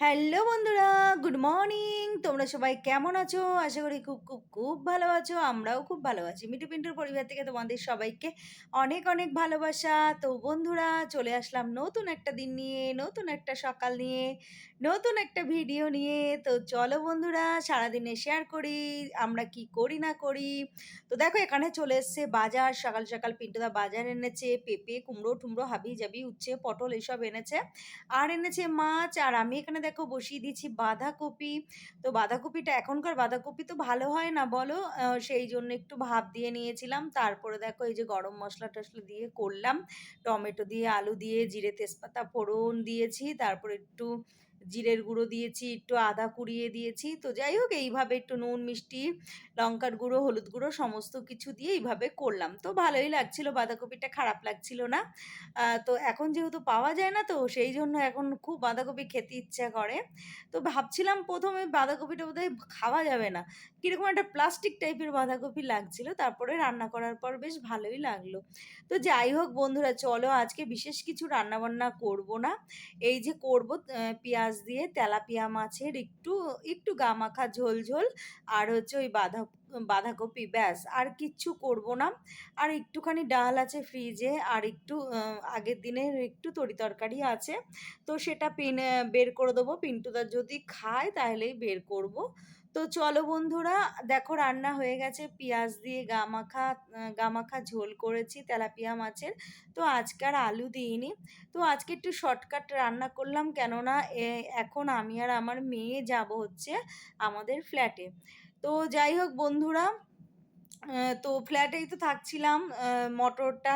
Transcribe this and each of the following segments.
Hello বন্ধুরা, good morning. তোমরা সবাই কেমন আছো? আশা করি খুব খুব খুব ভালো আছো। আমরাও খুব ভালো আছি। মিঠু পিন্টুর পরিবার থেকে তোমাদের সবাইকে অনেক অনেক ভালোবাসা। তো বন্ধুরা, চলে আসলাম নতুন একটা দিন নিয়ে, নতুন একটা সকাল নিয়ে, নতুন একটা ভিডিও নিয়ে। তো চলো বন্ধুরা, সারাদিনে শেয়ার করি, আমরা কি করি না করি। তো দেখো, এখানে চলে এসছে বাজার। সকাল সকাল পিন্টুদা বাজার এনেছে। পেঁপে, কুমড়ো টুমড়ো হাবি জাবি উচ্ছে, পটল এসব এনেছে। আর এনেছে মাছ। আর আমি এখানে দেখো বসিয়ে দিয়েছি বাঁধাকপি। তো বাঁধাকপিটা এখনকার বাঁধাকপি তো ভালো হয় না বলো? সেই জন্য একটু ভাপ দিয়ে নিয়েছিলাম। তারপরে দেখো এই যে গরম মশলা টশলা দিয়ে করলাম। টমেটো দিয়ে, আলু দিয়ে, জিরে তেজপাতা ফোড়ন দিয়েছি। তারপর একটু জিরের গুঁড়ো দিয়েছি, একটু আদা কুড়িয়ে দিয়েছি। তো যাই হোক, এইভাবে একটু নুন, মিষ্টি, লঙ্কার গুঁড়ো, হলুদ গুঁড়ো সমস্ত কিছু দিয়ে এইভাবে করলাম। তো ভালোই লাগছিল, বাঁধাকপিটা খারাপ লাগছিল না। তো এখন যেহেতু পাওয়া যায় না, তো সেই জন্য এখন খুব বাঁধাকপি খেতে ইচ্ছা করে। তো ভাবছিলাম প্রথমে বাঁধাকপিটা বোধহয় খাওয়া যাবে না। কীরকম একটা প্লাস্টিক টাইপের বাঁধাকপি লাগছিল, তারপরে রান্না করার পর বেশ ভালোই লাগল। তো যাই হোক বন্ধুরা, চলো আজকে বিশেষ কিছু রান্না বান্না করব না। এই যে করব পেঁয়াজ দিয়ে তেলাপিয়া মাছের একটু একটু গামাখা ঝোল ঝোল আর হচ্ছে ওই বাঁধা, বাঁধাকপি, ব্যাস। আর কিচ্ছু করব না। আর একটুখানি ডাল আছে ফ্রিজে আর একটু আগের দিনের একটু তরি তরকারি আছে। তো সেটা পিন, বের করে দেবো। পিন্টুদার যদি খায় তাহলেই বের করব। তো চলো বন্ধুরা দেখো রান্না হয়ে গেছে। পেঁয়াজ দিয়ে গা মাখা আহ, গা মাখা ঝোল করেছি তেলাপিয়া মাছের। তো আজকে আর আলু দিইনি। তো আজকে একটু শর্টকাট রান্না করলাম কেননা এখন আমি আর আমার মেয়ে যাব হচ্ছে আমাদের ফ্ল্যাটে তো যাই হোক বন্ধুরা তো ফ্ল্যাটেই তো থাকছিলাম। মোটরটা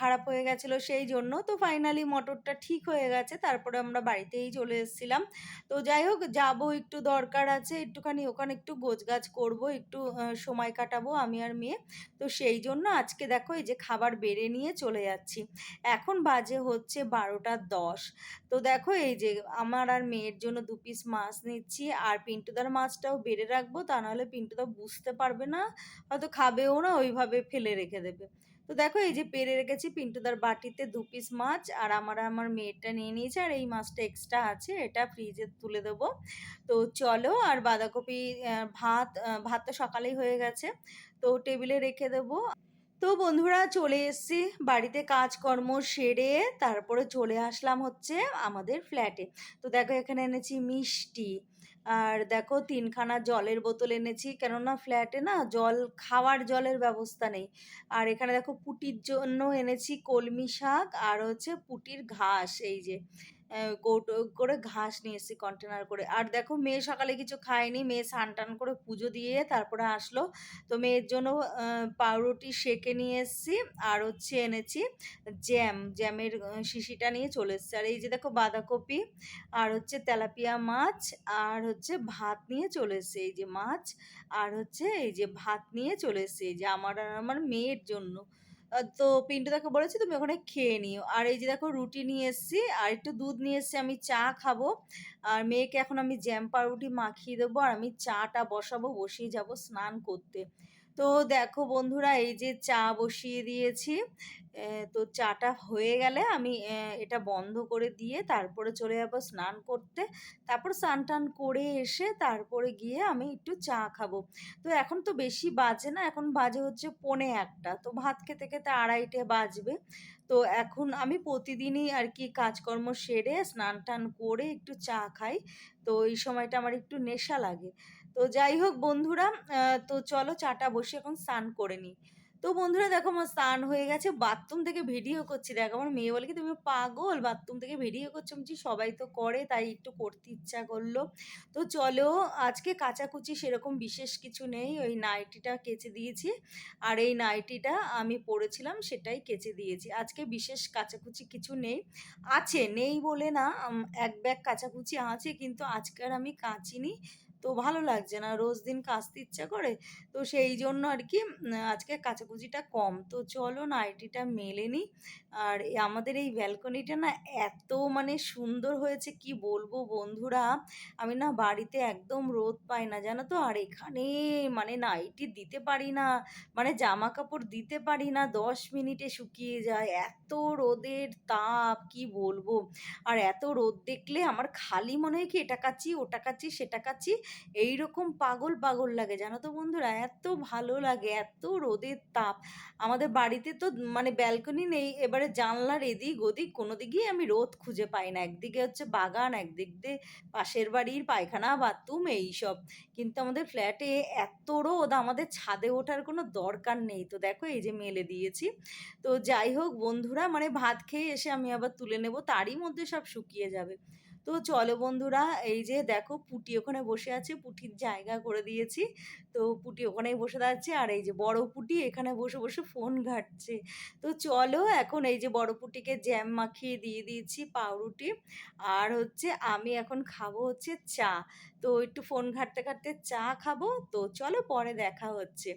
খারাপ হয়ে গেছিল সেই জন্য। তো ফাইনালি মোটরটা ঠিক হয়ে গেছে, তারপরে আমরা বাড়িতেই চলে এসেছিলাম। তো যাই হোক, যাব, একটু দরকার আছে, একটুখানি ওখানে একটু গোছগাছ করব, একটু সময় কাটাবো আমি আর মেয়ে। তো সেই জন্য আজকে দেখো, এই যে খাবার বেড়ে নিয়ে চলে যাচ্ছি। এখন বাজে হচ্ছে বারোটা দশ। তো দেখো, এই যে আমার আর মেয়ের জন্য দু পিস মাছ নিচ্ছি। আর পিন্টুদার মাছটাও বেড়ে রাখব, তা নাহলে পিন্টুদা বুঝতে পারবে না। হয়তো খাবেও না, ওইভাবে ফেলে রেখে দেবে। তো দেখো, এই যে পেরে রেখেছি পিন্টুদার বাটিতে দু পিস মাছ, আর আমার আমার মেয়েটা নিয়ে নিয়েছে, আর এই মাছটা এক্সট্রা আছে, এটা ফ্রিজে তুলে দেবো। তো চলো, আর বাঁধাকপি ভাত ভাত তো সকালেই হয়ে গেছে, তো টেবিলে রেখে দেবো। তো বন্ধুরা, চলে এসেছি বাড়িতে কাজকর্ম সেরে, তারপরে চলে আসলাম হচ্ছে আমাদের ফ্ল্যাটে তো দেখো, এখানে এনেছি মিষ্টি আর দেখো তিনখানা জলের বোতল এনেছি, কেননা ফ্ল্যাটে না জল, খাওয়ার জলের ব্যবস্থা নেই। আর এখানে দেখো পুটির জন্য এনেছি কলমি শাক আর হচ্ছে পুটির ঘাস, এই যে। কৌটো করে ঘাস নিয়ে এসেছি কন্টেনার করে। আর দেখো, মেয়ে সকালে কিছু খায়নি, মেয়ে স্নান টান করে পুজো দিয়ে তারপরে আসলো। তো মেয়ের জন্য পাউরুটি সেকে নিয়ে এসেছি, আর হচ্ছে এনেছি জ্যাম। জ্যামের শিশিটা নিয়ে চলে এসেছি। আর এই যে দেখো, বাঁধাকপি, আর হচ্ছে তেলাপিয়া মাছ, আর হচ্ছে ভাত নিয়ে চলে এসেছে। এই যে মাছ, আর হচ্ছে এই যে ভাত নিয়ে চলে এসেছে। এই যে আমার আর আমার মেয়ের জন্য। তো পিন্টু দেখো বলেছি, তুমি ওখানে খেয়ে নিও। আর এই যে দেখো রুটি নিয়ে এসেছি, আর একটু দুধ নিয়ে এসেছি, আমি চা খাব। আর মেয়েকে এখন আমি জ্যাম রুটি মাখিয়ে দেবো, আর আমি চাটা বসাবো, বসিয়ে যাব স্নান করতে। তো দেখো বন্ধুরা, এই যে চা বসিয়ে দিয়েছি। তো চাটা হয়ে গেলে আমি এটা বন্ধ করে দিয়ে তারপরে চলে যাব স্নান করতে। তারপর স্নান টান করে এসে তারপরে গিয়ে আমি একটু চা খাব। তো এখন তো বেশি বাজে না, এখন বাজে হচ্ছে পৌনে একটা। তো ভাত খেতে খেতে আড়াইটে বাজবে। তো এখন আমি প্রতিদিনই আর কি কাজকর্ম সেরে স্নান টান করে একটু চা খাই। তো এই সময়টা আমার একটু নেশা লাগে। তো যাই হোক বন্ধুরা তো চলো চাটা বসে এখন স্নান করে নিই। তো বন্ধুরা দেখো আমার স্নান হয়ে গেছে বাথরুম থেকে ভিডিও করছি। দেখো আমার মেয়ে বলে কি তুমি পাগল বাথরুম থেকে ভিডিও করছ? বলছি, সবাই তো করে তাই একটু করতে ইচ্ছা করল। তো চলো আজকে কাচাকুচি সেরকম বিশেষ কিছু নেই ওই নাইটিটা কেচে দিয়েছি। আর এই নাইটিটা আমি পরেছিলাম সেটাই কেচে দিয়েছি। আজকে বিশেষ কাচাকুচি কিছু নেই। আছে নেই বলে না এক ব্যাগ কাচাকুচি আছে কিন্তু আজকে আর আমি কাচিনি। তো ভালো লাগছে না। রোজ দিন কাচতে ইচ্ছা করে, তো সেই জন্য আর কি আজকে কাচাকুচিটা কম। তো চলো নাইটিটা মেলে নিই আর আমাদের এই ব্যালকনিটা না এত মানে সুন্দর হয়েছে, কি বলব বন্ধুরা? আমি না বাড়িতে একদম রোদ পাই না, জানো তো? আর এখানে মানে নাইটি দিতে পারি না মানে জামা কাপড় দিতে পারি না, দশ মিনিটে শুকিয়ে যায়। এত রোদের তাপ, কি বলব? আর এত রোদ দেখলে আমার খালি মনে হয় কি, এটা কাচ্ছি ওটা কাচ্ছি সেটা এইরকম পাগল পাগল লাগে, জানো তো বন্ধুরা? এত ভালো লাগে, এত রোদের তাপ। আমাদের বাড়িতে তো মানে ব্যালকনি নেই, এবারে জানলার এদিক ওদিক কোনো দিকেই আমি রোদ খুঁজে পাই না। একদিকে হচ্ছে বাগান, একদিক দিয়ে পাশের বাড়ির পায়খানা বাথরুম এইসব। কিন্তু আমাদের ফ্ল্যাটে এত রোদ, আমাদের ছাদে ওঠার কোনো দরকার নেই। তো দেখো এই যে মেলে দিয়েছি। তো যাই হোক বন্ধুরা মানে ভাত খেয়ে এসে আমি আবার তুলে নেব, তারই মধ্যে সব শুকিয়ে যাবে। তো চলো বন্ধুরা, এই যে দেখো পুটি ওখানে বসে আছে, পুটির জায়গা করে দিয়েছি। তো পুটি ওখানেই বসে যাচ্ছে আর এই যে বড় পুটি এখানে বসে বসে ফোন ঘাঁটছে। তো চলো এখন এই যে বড় পুটিকে জ্যাম মাখিয়ে দিয়ে দিয়েছি পাউরুটি। আর হচ্ছে আমি এখন খাব হচ্ছে চা। তো একটু ফোন ঘাঁটতে ঘাঁটতে চা খাব। তো চলো পরে দেখা হচ্ছে।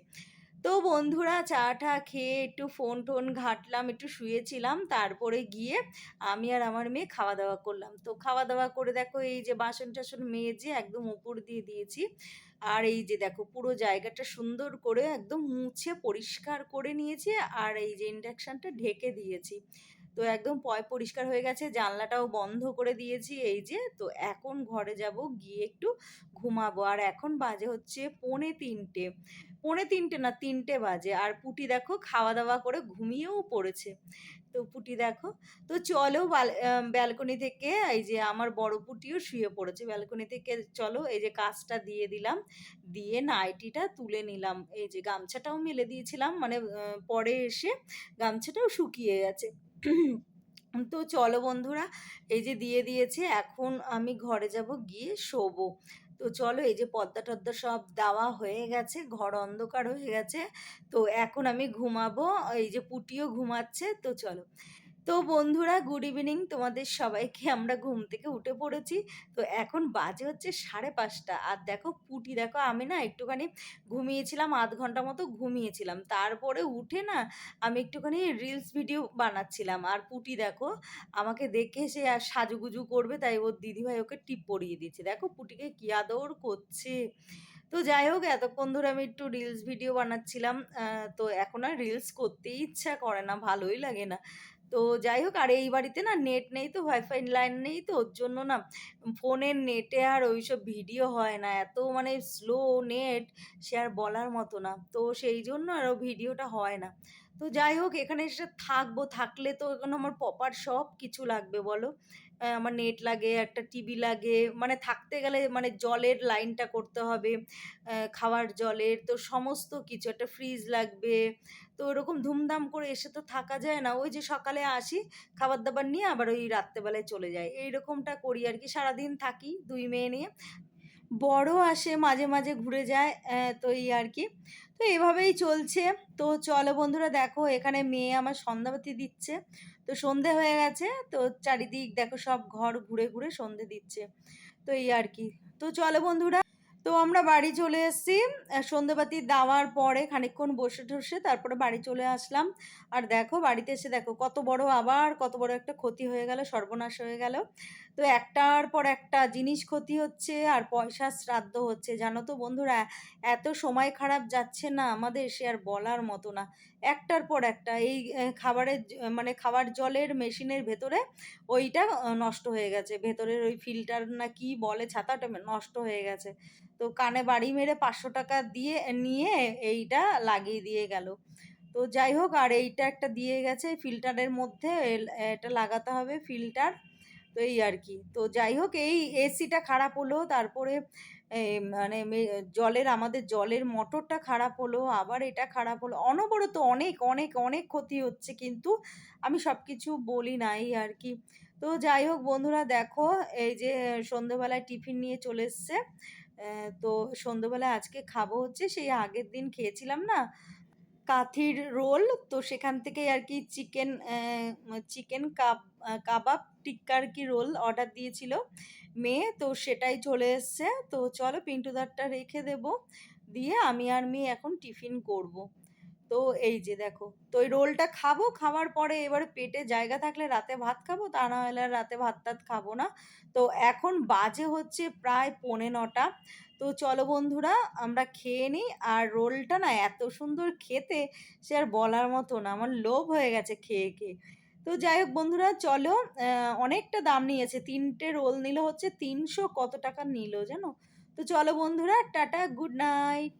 তো বন্ধুরা চা টা খেয়ে একটু ফোন টোন ঘাটলাম, একটু শুয়েছিলাম, তারপরে গিয়ে আমি আর আমার মেয়ে খাওয়া দাওয়া করলাম। তো খাওয়া দাওয়া করে দেখো এই যে বাসন টাসন মেজে একদম উপর দিয়ে দিয়েছি। আর এই যে দেখো পুরো জায়গাটা সুন্দর করে একদম মুছে পরিষ্কার করে নিয়েছি, আর এই যে ইন্ডাকশানটা ঢেকে দিয়েছি। তো একদম পয় পরিষ্কার হয়ে গেছে, জানলাটাও বন্ধ করে দিয়েছি এই যে, তো এখন ঘরে যাব, গিয়ে একটু ঘুমাবো। আর এখন বাজে হচ্ছে পৌনে তিনটে। পৌনে তিনটে না, তিনটে বাজে। আর পুটি দেখো খাওয়া দাওয়া করে ঘুমিয়েও পড়েছে। তো পুটি দেখো, তো চলো ব্যালকনি থেকে এই যে আমার বড় পুটিও শুয়ে পড়েছে। ব্যালকনি থেকে চলো এই যে কাজটা দিয়ে দিলাম। দিয়ে নাইটিটা তুলে নিলাম। এই যে গামছাটাও মেলে দিয়েছিলাম মানে পরে এসে গামছাটাও শুকিয়ে গেছে। তো চলো বন্ধুরা, এই যে দিয়ে দিয়েছে, এখন আমি ঘরে যাব গিয়ে শোবো। তো চলো এই যে পদ্মা টর্দা সব দেওয়া হয়ে গেছে, ঘর অন্ধকার হয়ে গেছে, তো এখন আমি ঘুমাবো, এই যে পুটিও ঘুমাচ্ছে, তো চলো। তো বন্ধুরা গুড ইভিনিং তোমাদের সবাইকে। আমরা ঘুম থেকে উঠে পড়েছি। তো এখন বাজে হচ্ছে সাড়ে পাঁচটা। আর দেখো পুটি, দেখো আমি না একটুখানি ঘুমিয়েছিলাম, আধ ঘণ্টা মতো ঘুমিয়েছিলাম। তারপরে উঠে না আমি একটুখানি রিলস ভিডিও বানাচ্ছিলাম। আর পুটি দেখো, আমাকে দেখে সে আর সাজুগুজু করবে, তাই ওর দিদিভাই ওকে টিপ পরিয়ে দিচ্ছে। দেখো পুটিকে কি আদর করছে। তো যাই হোক, এতক্ষণ ধরে আমি একটু রিলস ভিডিও বানাচ্ছিলাম। তো এখন আর রিলস করতেই ইচ্ছা করে না, ভালোই লাগে না। তো যাই হোক, আর এই বাড়িতে না নেট নেই তো ওয়াইফাই লাইন নেই তো, ওর জন্য না ফোনের নেটে আর ওইসব ভিডিও হয় না। এত মানে স্লো নেট সে আর বলার মতো না। তো সেই জন্য আরও ভিডিওটা হয় না। তো যাই হোক, এখানে এসে থাকব। থাকলে তো এখন আমার প্রপার সব কিছু লাগবে, বলো? আমার নেট লাগে, একটা টিভি লাগে মানে থাকতে গেলে মানে জলের লাইনটা করতে হবে খাওয়ার জলের, তো সমস্ত কিছু, একটা ফ্রিজ লাগবে, তো ওরকম ধুমধাম করে এসে তো থাকা যায় না। ওই যে সকালে আসি খাবার দাবার নিয়ে আবার ওই রাত্রেবেলায় চলে যাই। এইরকমটা করি আর কি, সারাদিন থাকি দুই মেয়ে নিয়ে। বড় আসে মাঝে মাঝে ঘুরে যায় তো এই আর কি। তো এভাবেই চলছে। তো চলো বন্ধুরা দেখো এখানে মেয়ে আমার সন্ধ্যাবাতি দিচ্ছে। তো সন্ধে হয়ে গেছে তো চারিদিক দেখো সব ঘর ঘুরে ঘুরে সন্ধে দিচ্ছে। তো এই আর কি। তো চলো বন্ধুরা তো আমরা বাড়ি চলে এসেছি। আহ, সন্ধেবাতি দেওয়ার পরে খানিকক্ষণ বসে ঠসে তারপরে বাড়ি চলে আসলাম। আর দেখো বাড়িতে এসে দেখো কত বড় আবার কত বড় একটা ক্ষতি হয়ে গেল সর্বনাশ হয়ে গেল। তো একটার পর একটা জিনিস ক্ষতি হচ্ছে আর পয়সা শ্রাদ্ধ হচ্ছে। জানো তো বন্ধুরা, এত সময় খারাপ যাচ্ছে না আমাদের সে আর বলার মতো না। একটার পর একটা, এই খাবারের মানে খাবার জলের মেশিনের ভেতরে ওইটা নষ্ট হয়ে গেছে। ভেতরের ওই ফিল্টার না কি বলে ছাতাটা নষ্ট হয়ে গেছে। তো কানে বাড়ি মেরে পাঁচশো টাকা দিয়ে, নিয়ে এইটা লাগিয়ে দিয়ে গেল। তো যাই হোক, আর এইটা একটা দিয়ে গেছে, ফিল্টারের মধ্যে এটা লাগাতে হবে ফিল্টার। তো এই আর কি তো যাই হোক, এই এসিটা খারাপ হলো, তারপরে মানে জলের, আমাদের জলের মোটরটা খারাপ হলো, আবার এটা খারাপ হলো। অনবরত অনেক অনেক অনেক ক্ষতি হচ্ছে, কিন্তু আমি সব কিছু বলি না এই আর কি তো যাই হোক, বন্ধুরা দেখো, এই যে সন্ধেবেলায় টিফিন নিয়ে চলে এসছে। তো সন্ধেবেলায় আজকে খাব হচ্ছে সেই আগের দিন খেয়েছিলাম না, কাথির রোল। তো সেখান থেকেই আর কি চিকেন চিকেন কাব, কাবাব টিক্কার কি রোল অর্ডার দিয়েছিল মেয়ে, তো সেটাই চলে এসছে। তো চলো পিন্টু পিন্টুদারটা রেখে দেব। দিয়ে আমি আর মেয়ে এখন টিফিন করব। তো এই যে দেখো, তো ওই রোলটা খাব, খাওয়ার পরে এবারে পেটে জায়গা থাকলে রাতে ভাত খাব, তা না হলে রাতে ভাত টাত খাব না। তো এখন বাজে হচ্ছে প্রায় পৌনে নটা। তো চলো বন্ধুরা, আমরা খেয়ে নিই। আর রোলটা না এত সুন্দর খেতে, সে আর বলার মতো না। আমার লোভ হয়ে গেছে খেয়ে খেয়ে। তো যাই হোক বন্ধুরা, চলো অনেকটা দাম নিয়েছে। তিনটে রোল নিল হচ্ছে তিনশো কত টাকা নিল জানো? তো চলো বন্ধুরা, টাটা, গুড নাইট।